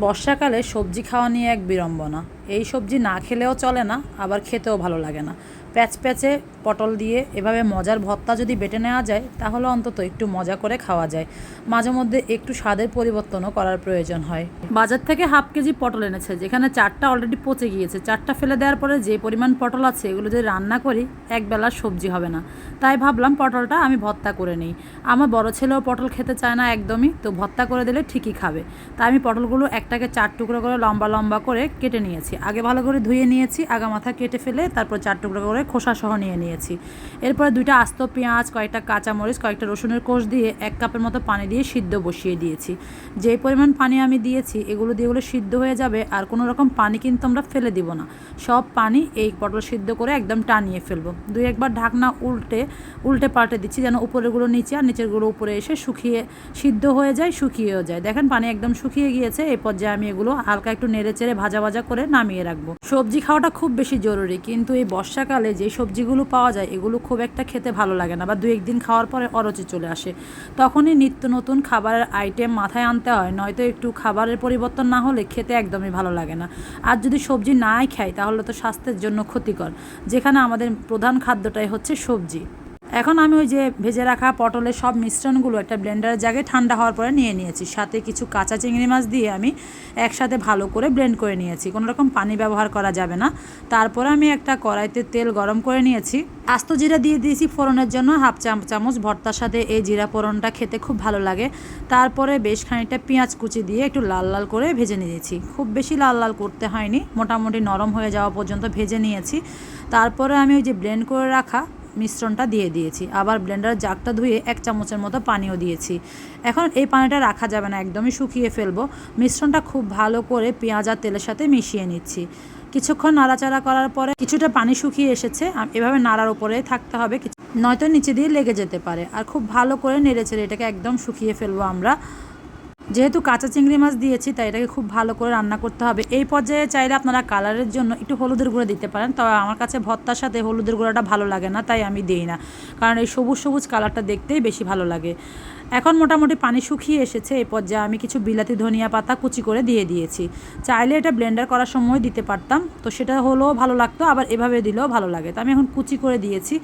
বর্ষাকালে সবজি খাওয়া নিয়ে এক বিড়ম্বনা। এই সবজি না খেলেও চলে না, আবার খেতেও ভালো লাগে না। প্যাচ প্যাচে পটল দিয়ে এভাবে মজার ভর্তা যদি বেটে নেওয়া যায়, তাহলে অন্তত একটু মজা করে খাওয়া যায়। মাঝে মধ্যে একটু স্বাদের পরিবর্তনও করার প্রয়োজন হয়। বাজার থেকে হাফ কেজি পটল এনেছে, যেখানে চারটা অলরেডি পচে গিয়েছে। চারটা ফেলে দেওয়ার পরে যে পরিমাণ পটল আছে, এগুলো যদি রান্না করি, একবেলা সবজি হবে না। তাই ভাবলাম পটলটা আমি ভর্তা করে নিই। আমার বড় ছেলেও পটল খেতে চায় না একদমই, তো ভর্তা করে দিলে ঠিকই খাবে। তাই আমি পটলগুলো একটাকে চার টুকরো করে লম্বা লম্বা করে কেটে নিয়েছি। আগে ভালো করে ধুয়ে নিয়েছি, আগা মাথা কেটে ফেলে, তারপর চার টুকরো করে খোসা সহ নিয়ে নিয়েছি। এরপরে দুইটা আস্ত পেঁয়াজ, কয়েকটা কাঁচামরিচ, কয়েকটা রসুনের কোষ দিয়ে এক কাপের মতো পানি দিয়ে সিদ্ধ বসিয়ে দিয়েছি। যে পরিমাণ পানি আমি দিয়েছি, এগুলো দিয়ে এগুলো সিদ্ধ হয়ে যাবে আর কোনো রকম পানি কিন্তু আমরা ফেলে দিব না। সব পানি এই পটল সিদ্ধ করে একদম টানিয়ে ফেলব। দুই একবার ঢাকনা উল্টে উল্টে পাল্টে দিচ্ছি যেন উপরেরগুলো নিচে আর নিচেরগুলো উপরে এসে শুকিয়ে, সিদ্ধ হয়ে যায়, শুকিয়েও যায়। দেখেন পানি একদম শুকিয়ে গিয়েছে এই পর্যায়ে আমি এগুলো হালকা একটু নেড়ে চেড়ে ভাজা ভাজা করে নামিয়ে রাখব। সবজি খাওয়াটা খুব বেশি জরুরি, কিন্তু এই বর্ষাকালে যে সবজিগুলো পাওয়া যায়, এগুলো খুব একটা খেতে ভালো লাগে না বা দু একদিন খাওয়ার পরে অরুচি চলে আসে। তখনই নিত্য নতুন খাবারের আইটেম মাথায় আনতে হয়, নয়তো একটু খাবারের পরিবর্তন না হলে খেতে একদমই ভালো লাগে না। আর যদি সবজি নাই খাই, তাহলে তো স্বাস্থ্যের জন্য ক্ষতিকর। যেখানে আমাদের প্রধান খাদ্যটাই হচ্ছে সবজি। এখন আমি ওই যে ভেজে রাখা পটলের সব মিশ্রণগুলো একটা ব্লেন্ডারের জায়গায় ঠান্ডা হওয়ার পরে নিয়ে নিয়েছি। সাথে কিছু কাঁচা চিংড়ি মাছ দিয়ে আমি একসাথে ভালো করে ব্লেন্ড করে নিয়েছি। কোনো রকম পানি ব্যবহার করা যাবে না। তারপরে আমি একটা কড়াইতে তেল গরম করে নিয়েছি। আস্ত জিরা দিয়ে দিয়েছি ফোড়নের জন্য হাফ চাম চামচ ভর্তার সাথে এই জিরা ফোড়নটা খেতে খুব ভালো লাগে। তারপরে বেশ খানিকটা পেঁয়াজ কুচি দিয়ে একটু লাল লাল করে ভেজে নিয়েছি। খুব বেশি লাল লাল করতে হয়নি। মোটামুটি নরম হয়ে যাওয়া পর্যন্ত ভেজে নিয়েছি। তারপরে আমি ওই যে ব্লেন্ড করে রাখা মিশ্রণটা দিয়ে দিয়েছি। আবার ব্লেন্ডার জাগটা ধুয়ে এক চামচের মতো পানিও দিয়েছি। এখন এই পানিটা রাখা যাবে না, একদমই শুকিয়ে ফেলব। মিশ্রণটা খুব ভালো করে পেঁয়াজ আর তেলের সাথে মিশিয়ে নিচ্ছি। কিছুক্ষণ নাড়াচাড়া করার পরে কিছুটা পানি শুকিয়ে এসেছে এভাবে নাড়ার উপরে থাকতে হবে নয়তো নিচে দিয়ে লেগে যেতে পারে। আর খুব ভালো করে নেড়ে চেড়ে এটাকে একদম শুকিয়ে ফেলব আমরা। যেহেতু কাঁচা চিংড়ি মাছ দিয়েছি, তাই এটাকে খুব ভালো করে রান্না করতে হবে। এই পর্যায়ে চাইলে আপনারা কালারের জন্য একটু হলুদের গুঁড়ো দিতে পারেন। তবে আমার কাছে ভর্তার সাথে হলুদের গুঁড়োটা ভালো লাগে না, তাই আমি দিই না। কারণ এই সবুজ সবুজ কালারটা দেখতেই বেশি ভালো লাগে। এখন মোটামুটি পানি শুকিয়ে এসেছে এই পর্যায়ে আমি কিছু বিলাতি ধনিয়া পাতা কুচি করে দিয়ে দিয়েছি। চাইলে এটা ব্লেন্ডার করার সময় দিতে পারতাম, তো সেটা হলেও ভালো লাগতো, আবার এভাবে দিলেও ভালো লাগে। তো আমি এখন কুচি করে দিয়েছি,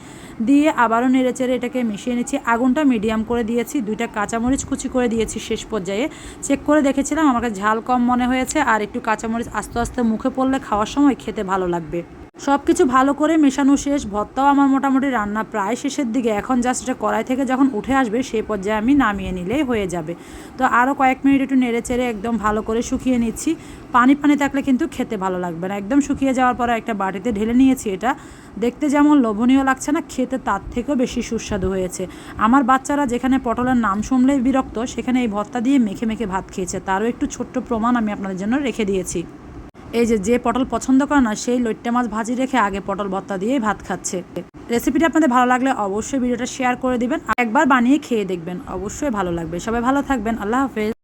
দিয়ে আবারও নেড়ে চেড়ে এটাকে মিশিয়ে নিচ্ছি। আগুনটা মিডিয়াম করে দিয়েছি, দুইটা কাঁচামরিচ কুচি করে দিয়েছি শেষ পর্যায়ে। চেক করে দেখেছিলাম আমাকে ঝাল কম মনে হয়েছে, আর একটু কাঁচামরিচ আস্তে আস্তে মুখে পড়লে খাওয়ার সময় খেতে ভালো লাগবে। সব কিছু ভালো করে মেশানো শেষ, ভর্তাও আমার মোটামুটি রান্না প্রায় শেষের দিকে। এখন জাস্ট এটা কড়াই থেকে যখন উঠে আসবে সেই পর্যায়ে আমি নামিয়ে নিলেই হয়ে যাবে। তো আরও কয়েক মিনিট একটু নেড়ে চেড়ে একদম ভালো করে শুকিয়ে নিচ্ছি। পানি পানি থাকলে কিন্তু খেতে ভালো লাগবে না। একদম শুকিয়ে যাওয়ার পরে একটা বাটিতে ঢেলে নিয়েছি এটা। দেখতে যেমন লোভনীয় লাগছে না, খেতে তার থেকেও বেশি সুস্বাদু হয়েছে। আমার বাচ্চারা যেখানে পটলের নাম শুনলেই বিরক্ত, সেখানে এই ভর্তা দিয়ে মেখে মেখে ভাত খেয়েছে। তারও একটু ছোট্ট প্রমাণ আমি আপনাদের জন্য রেখে দিয়েছি। এই যে যে পটল পছন্দ করে না, সেই লইট্টা মাছ ভাজি রেখে আগে পটল ভর্তা দিয়ে ভাত খাচ্ছে। রেসিপিটা আপনাদের ভালো লাগলে অবশ্যই ভিডিওটা শেয়ার করে দিবেন একবার বানিয়ে খেয়ে দেখবেন। অবশ্যই ভালো লাগবে। সবাই ভালো থাকবেন। আল্লাহ হাফেজ।